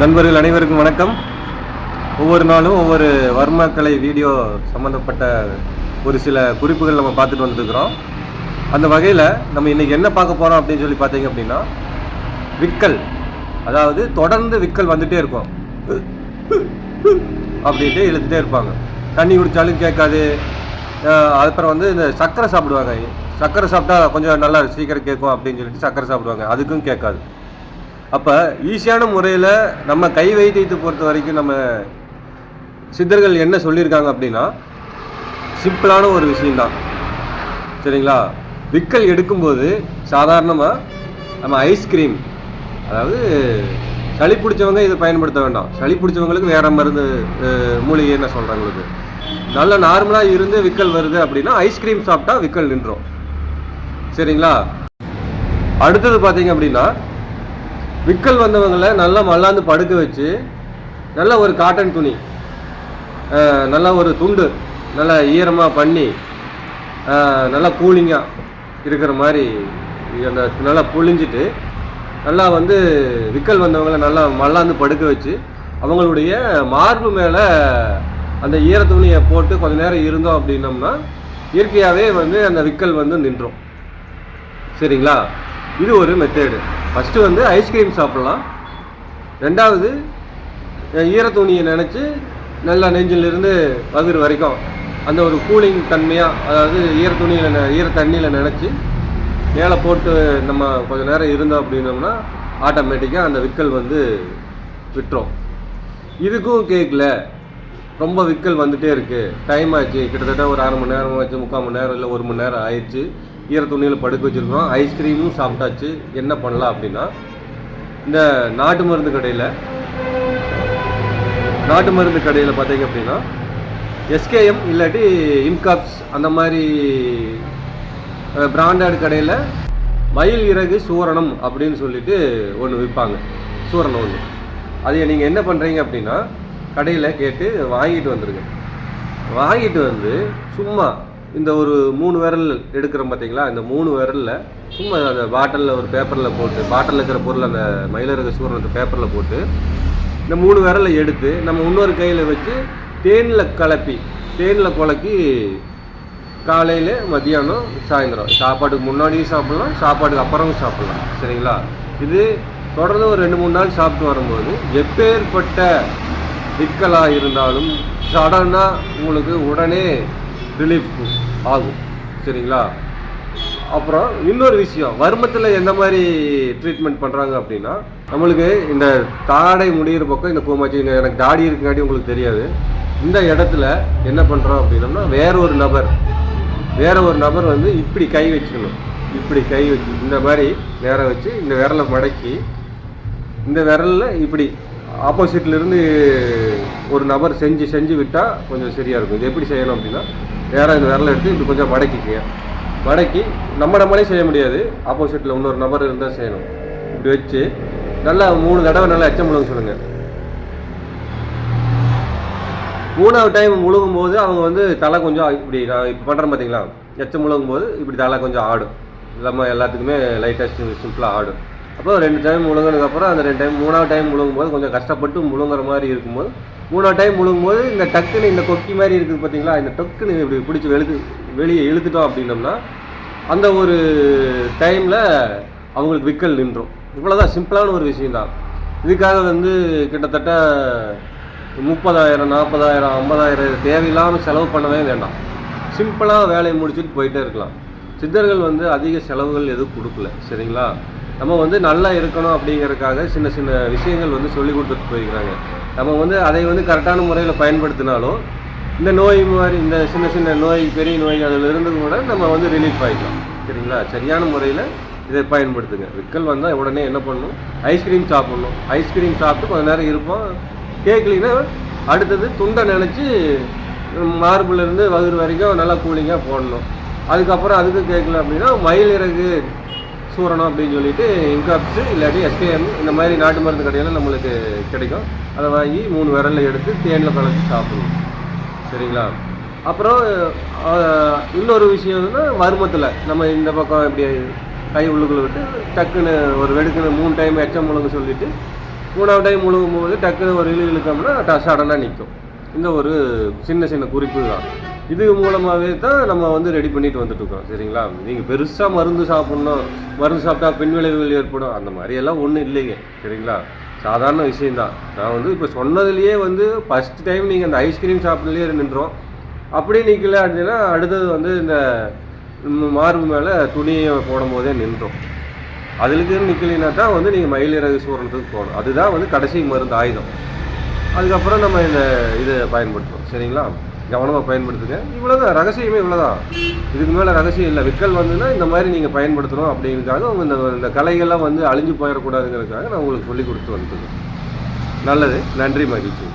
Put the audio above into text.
நண்பர்கள் அனைவருக்கும் வணக்கம். ஒவ்வொரு நாளும் ஒவ்வொரு வர்மக்கலை வீடியோ சம்மந்தப்பட்ட ஒரு சில குறிப்புகள் நம்ம பார்த்துட்டு வந்துருக்குறோம் அந்த வகையில் நம்ம இன்றைக்கி என்ன பார்க்க போகிறோம் அப்படின்னு சொல்லி பார்த்தீங்க அப்படின்னா விக்கல். அதாவது தொடர்ந்து விக்கல் வந்துகிட்டே இருக்கும். அப்படின்ட்டு இழுத்துட்டே இருப்பாங்க. தண்ணி குடித்தாலும் கேட்காது. அப்புறம் வந்து இந்த சர்க்கரை சாப்பிடுவாங்க. சர்க்கரை சாப்பிட்டா கொஞ்சம் நல்லா சீக்கிரம் கேட்கும் அப்படின்னு சொல்லிட்டு சர்க்கரை சாப்பிடுவாங்க. அதுக்கும் கேட்காது. அப்போ ஈஸியான முறையில் நம்ம கை வைத்தியத்தை பொறுத்த வரைக்கும் நம்ம சித்தர்கள் என்ன சொல்லியிருக்காங்க அப்படின்னா சிம்பிளான ஒரு விஷயம்தான். சரிங்களா? விக்கல் எடுக்கும்போது சாதாரணமாக நம்ம ஐஸ்கிரீம் அதாவது சளி பிடிச்சவங்க இதை பயன்படுத்த வேண்டாம். சளி பிடிச்சவங்களுக்கு வேற மருந்து மூலிகை என்ன சொல்கிறாங்களுக்கு நல்ல நார்மலாக இருந்து விக்கல் வருது அப்படின்னா ஐஸ்கிரீம் சாப்பிட்டா விக்கல் நின்றோம் சரிங்களா? அடுத்தது பார்த்தீங்க அப்படின்னா விக்கல் வந்தவங்களை நல்லா மல்லாந்து படுக்க வச்சு நல்ல ஒரு காட்டன் துணி நல்ல ஒரு துண்டு நல்லா ஈரமாக பண்ணி நல்லா கூலிங்காக இருக்கிற மாதிரி அந்த நல்லா புழிஞ்சிட்டு நல்லா வந்து விக்கல் வந்தவங்களை நல்லா மல்லாந்து படுக்க வச்சு அவங்களுடைய மார்பு மேலே அந்த ஈர துணியை போட்டு கொஞ்ச நேரம் இருந்தோம் அப்படின்னோம்னா இயற்கையாகவே வந்து அந்த விக்கல் வந்து நின்றோம். சரிங்களா? இது ஒரு மெத்தேடு ஃபஸ்ட்டு வந்து ஐஸ்கிரீம் சாப்பிட்லாம். ரெண்டாவது ஈரத்துணியை ஈர துணியை நினச்சி நல்லா நெஞ்சிலிருந்து வகுறு வரைக்கும். அந்த ஒரு கூலிங் தன்மையாக அதாவது ஈர துணியில் நெ- ஈர தண்ணியில் நினச்சி மேலே போட்டு நம்ம கொஞ்சம் நேரம் இருந்தோம் அப்படின்னோம்னா ஆட்டோமேட்டிக்காக அந்த விக்கல் வந்து விட்டுரும். இதுக்கும் கேட்கல ரொம்ப விக்கல் வந்துகிட்டே இருக்குது டைம் ஆச்சு. கிட்டத்தட்ட ஒரு அரை மணி நேரம் ஆச்சு முக்கால் மணி நேரம் இல்லை ஒரு மணி நேரம் ஆயிடுச்சு. ஈர துணியில் படுக்க வச்சுருக்கோம் ஐஸ்கிரீமும் சாப்பிட்டாச்சு. என்ன பண்ணலாம் அப்படின்னா இந்த நாட்டு மருந்து கடையில் நாட்டு மருந்து கடையில் பார்த்தீங்க அப்படின்னா எஸ்கேஎம் இல்லாட்டி இம்காப்ஸ் அந்த மாதிரி பிராண்டட் கடையில் மயில் இறகு சூரணம் அப்படின்னு சொல்லிட்டு ஒன்று விற்பாங்க சூரணம் ஒன்று அதை நீங்கள் என்ன பண்ணுறீங்க அப்படின்னா கடையில் கேட்டு வாங்கிட்டு வந்துருங்க. வாங்கிட்டு வந்து சும்மா இந்த ஒரு மூணு விரல் எடுக்கிறோம் பார்த்தீங்களா? இந்த மூணு விரலில் சும்மா அந்த பாட்டிலில் ஒரு பேப்பரில் போட்டு பாட்டிலில் இருக்கிற பொருள் அந்த மயிலிறகு சூரணத்தை பேப்பரில் போட்டு இந்த மூணு விரலை எடுத்து நம்ம இன்னொரு கையில் வச்சு தேனில் கலப்பி தேனில் குலக்கி காலையில் மதியானம் சாயந்தரம். சாப்பாட்டுக்கு முன்னாடியும் சாப்பிட்லாம் சாப்பாட்டுக்கு அப்புறமும் சாப்பிட்லாம். சரிங்களா? இது தொடர்ந்து ஒரு ரெண்டு மூணு நாள் சாப்பிட்டு வரும்போது எப்பேற்பட்ட விக்கலாக இருந்தாலும் சடனாக உங்களுக்கு உடனே ரிலீஃப் ஆகும். சரிங்களா? அப்புறம் இன்னொரு விஷயம் வருமத்தில் எந்த மாதிரி ட்ரீட்மெண்ட் பண்ணுறாங்க அப்படின்னா நம்மளுக்கு இந்த தாடை முடியிற பக்கம் இந்த கோமாச்சி இந்த எனக்கு தாடி இருக்குங்காட்டி உங்களுக்கு தெரியாது. இந்த இடத்துல என்ன பண்ணுறோம் அப்படின்னம்னா வேற ஒரு நபர் வேற ஒரு நபர் வந்து இப்படி கை வச்சுக்கணும். இப்படி கை வச்சு இந்த மாதிரி நேரம் வச்சு இந்த விரலை மடக்கி இந்த விரலில் இப்படி ஆப்போசிட்லேருந்து ஒரு நபர் செஞ்சு செஞ்சு விட்டால் கொஞ்சம் சரியாக இருக்கும். இது எப்படி செய்யணும் அப்படின்னா நேராக இந்த விரலை எடுத்து இப்படி கொஞ்சம் மடக்கிக்கங்க மடக்கி நம்ம நம்மளே செய்ய முடியாது. ஆப்போசிட்டில் இன்னொரு நபர் இருந்தால் செய்யணும். இப்படி வச்சு நல்லா மூணு தடவை நல்லா எச்சம் முழுங்க சொல்லுங்கள் மூணாவது டைம் முழுகும் போது அவங்க வந்து தலை கொஞ்சம் இப்படி நான் இப்போ பண்ணுறேன் பார்த்தீங்களா எச்சம் முழுகும் போது இப்படி தலை கொஞ்சம் ஆடும். நம்ம எல்லாத்துக்குமே லைட்டாக சிம்பிளாக ஆடும். அப்போ ரெண்டு டைம் முழுங்கினதுக்கப்புறம் அந்த ரெண்டு டைம் மூணாவது டைம் முழுங்கும் போது கொஞ்சம் கஷ்டப்பட்டு முழுங்குற மாதிரி இருக்கும்போது மூணாவது டைம் முழுங்கும்போது இந்த டக்குன்னு இந்த கொக்கி மாதிரி இருக்குது பார்த்தீங்களா? இந்த டக்குன்னு இப்படி பிடிச்சி வெளுத்து வெளியே இழுத்துட்டோம் அப்படின்னோம்னா அந்த ஒரு டைமில் அவங்களுக்கு விக்கல் நின்றோம். இவ்வளோதான் சிம்பிளான ஒரு விஷயந்தான் இதுக்காக வந்து கிட்டத்தட்ட முப்பதாயிரம் நாற்பதாயிரம் ஐம்பதாயிரம் தேவையில்லாமல் செலவு பண்ணவே வேண்டாம். சிம்பிளாக வேலையை முடிச்சுட்டு போயிட்டே இருக்கலாம். சித்தர்கள் வந்து அதிக செலவுகள் எதுவும் கொடுக்கல சரிங்களா? நம்ம வந்து நல்லா இருக்கணும் அப்படிங்கிறதுக்காக சின்ன சின்ன விஷயங்கள் வந்து சொல்லி கொடுத்துட்டு போயிருக்கிறாங்க நம்ம வந்து அதை வந்து கரெக்டான முறையில் பயன்படுத்தினாலும் இந்த நோய் மாதிரி இந்த சின்ன சின்ன நோய் பெரிய நோய் அதிலிருந்து கூட நம்ம வந்து ரிலீஃப் ஆகிக்கலாம் சரிங்களா? சரியான முறையில் இதை பயன்படுத்துங்க. விக்கல் வந்தால் உடனே என்ன பண்ணணும்? ஐஸ்கிரீம் சாப்பிட்ணும். ஐஸ்கிரீம் சாப்பிட்டு கொஞ்ச நேரம் இருப்போம். கேட்கலின்னா அடுத்தது துண்டை நினச்சி மார்புலேருந்து வகுறு வரைக்கும் நல்லா கூலிங்காக போடணும். அதுக்கப்புறம் அதுக்கு கேட்கல அப்படின்னா மயில் இறகு சூரணம் அப்படின்னு சொல்லிட்டு இன்காப்ஸு இல்லாட்டி எஸ்கேஎம் இந்த மாதிரி நாட்டு மருந்து கடையில் நம்மளுக்கு கிடைக்கும். அதை வாங்கி மூணு விரலில் எடுத்து தேனில் கலந்து சாப்பிடணும். சரிங்களா? அப்புறம் இன்னொரு விஷயம்னா வருமத்தில் நம்ம இந்த பக்கம் இப்படி கை உள்ளுக்குள்ள விட்டு டக்குன்னு ஒரு வெடுக்குன்னு மூணு டைம் எச்சம் முழுங்க சொல்லிட்டு மூணாவது டைம் முழுகும் போது டக்குன்னு ஒரு இழு இழுக்கோம்னா சடனாக நிற்கும் இந்த ஒரு சின்ன சின்ன குறிப்பு தான். இது மூலமாகவே தான் நம்ம வந்து ரெடி பண்ணிட்டு வந்துட்டு இருக்கோம் சரிங்களா? நீங்கள் பெருசாக மருந்து சாப்பிட்ணும். மருந்து சாப்பிட்டா பின்விளைவுகள் ஏற்படும். அந்த மாதிரியெல்லாம் ஒன்றும் இல்லைங்க. சரிங்களா? சாதாரண விஷயந்தான் நான் வந்து இப்போ சொன்னதுலேயே வந்து ஃபஸ்ட் டைம் நீங்கள் அந்த ஐஸ்கிரீம் சாப்பிட்றதுலேயே நின்றோம். அப்படியே நிற்கல அப்படின்னா அடுத்தது வந்து இந்த மார்பு மேலே துணியை போடும் போதே நின்றோம். அதுக்கு நிற்கலைன்னா தான் வந்து நீங்கள் மயிலிறகு சூரணத்துக்கு போகணும். அதுதான் வந்து கடைசி மருந்து ஆயுதம். அதுக்கப்புறம் நம்ம இந்த இதை பயன்படுத்துகிறோம் சரிங்களா? கவனமாக பயன்படுத்துங்க. இவ்வளோதான் ரகசியமே இவ்வளோதான் இதுக்கு மேலே ரகசியம் இல்லை. விக்கல் வந்துன்னா இந்த மாதிரி நீங்கள் பயன்படுத்தணும் அப்படிங்கிறதுக்காக அவங்க இந்த இந்த கலைகள்லாம் வந்து அழிஞ்சு போயிடக்கூடாதுங்கிறதுக்காக நான் உங்களுக்கு சொல்லி கொடுத்து வந்துருக்கேன் நல்லது. நன்றி மகிழ்ச்சி.